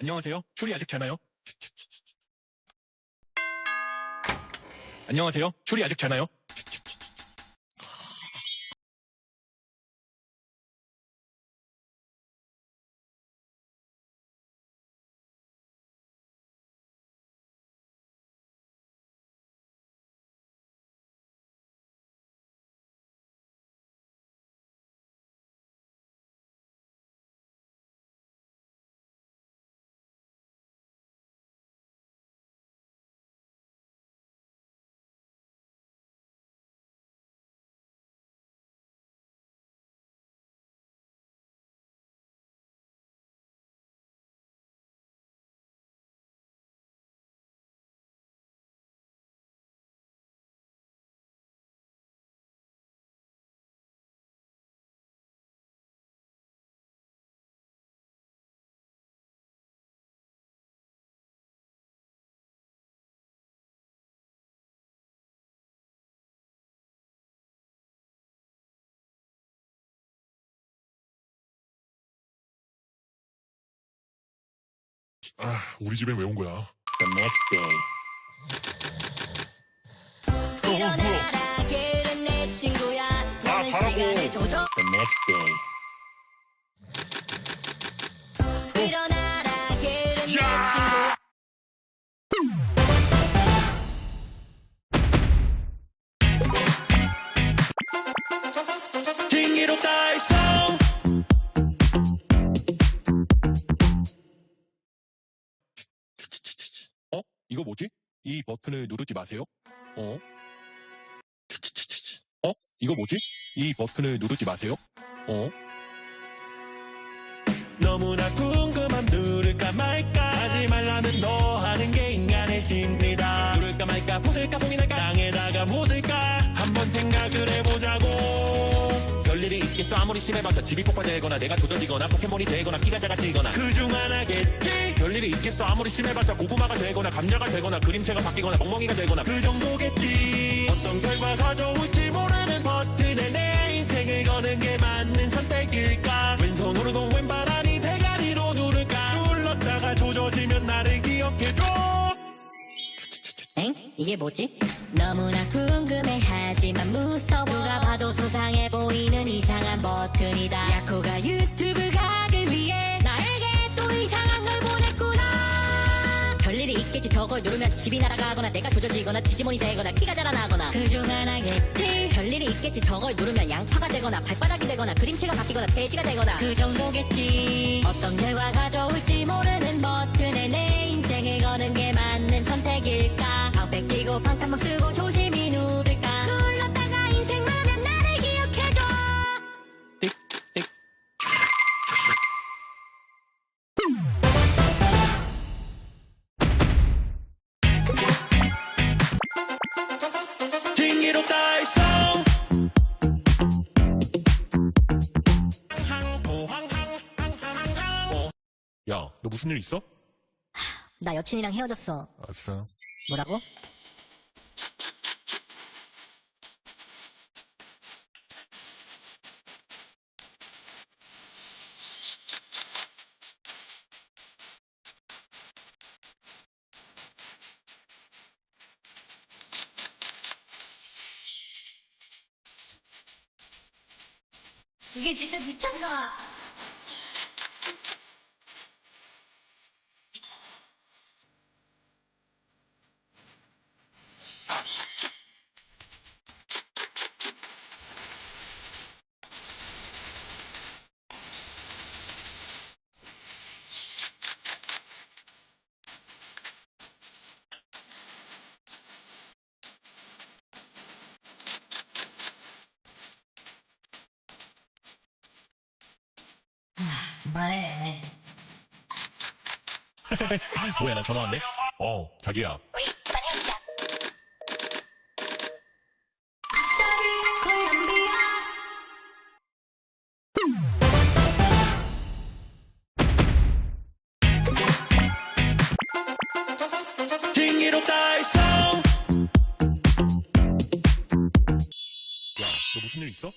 안녕하세요. 추리 아직 잘 나요? 안녕하세요. 추리 아직 잘 나요? 아, 우리 집엔 왜온 거야? The next day. 일어나라 게으른 내 친구야 너는 가라고. 시간을 조정 The next day. 일어나라 게으른 내 야! 친구야 신기록다 있어. 어? 이 버튼을 누르지 마세요. 어? 어? 이거 뭐지? 이 버튼을 누르지 마세요. 어? 너무나 궁금함 누를까 말까 하지 말라는 너 하는 게 인간의 심리다 누를까 말까 부술까 봉이 날까 땅에다가 묻을까 한번 생각을 해보자고 별 일이 있겠어. 아무리 심해봤자 집이 폭발되거나 내가 조져지거나 포켓몬이 되거나 키가 작아지거나. 그중 하나겠지? 별일이 있겠어. 아무리 심해봤자 고구마가 되거나 감자가 되거나 그림체가 바뀌거나 멍멍이가 되거나 그 정도겠지. 어떤 결과 가져올 이게 뭐지? 너무나 궁금해 하지만 무서워 누가 봐도 수상해 보이는 이상한 버튼이다. 야코가 유튜브 각을 위해 나에게 또 이상한 걸 보냈구나. 별일이 있겠지. 저걸 누르면 집이 날아가거나 내가 조져지거나 디지몬이 되거나 키가 자라나거나. 그중 하나겠지 별일이 있겠지. 저걸 누르면 양파가 되거나 발바닥이 되거나 그림체가 바뀌거나 돼지가 되거나. 그 정도겠지. 어떤 결과 가져올지 모르는 버튼에 내 인생을 거는 게 맞는 선택일까? 방패 끼고 방탄복 쓰고 조심히 누를까 야, 너 무슨 일 있어? 나 여친이랑 헤어졌어 아싸. 뭐라고? 이게 진짜 미쳤나? 말해. 뭐야, 나 전화 왔네? 어, 자기야. 우리 많이 합시다. 콜롬비아. 신기록다 있어 야, 너 무슨 일 있어?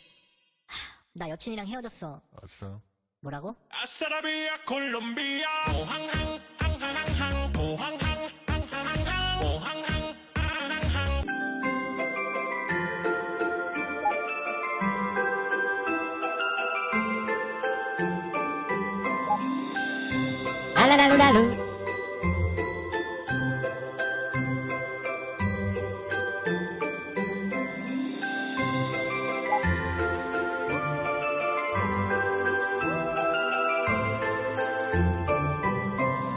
나 여친이랑 헤어졌어. 아싸. 뭐라고? 아싸라비아 콜롬비아. 오항항 앙항항항 오항항 앙항항항 오항항 앙항항 알라라루라루.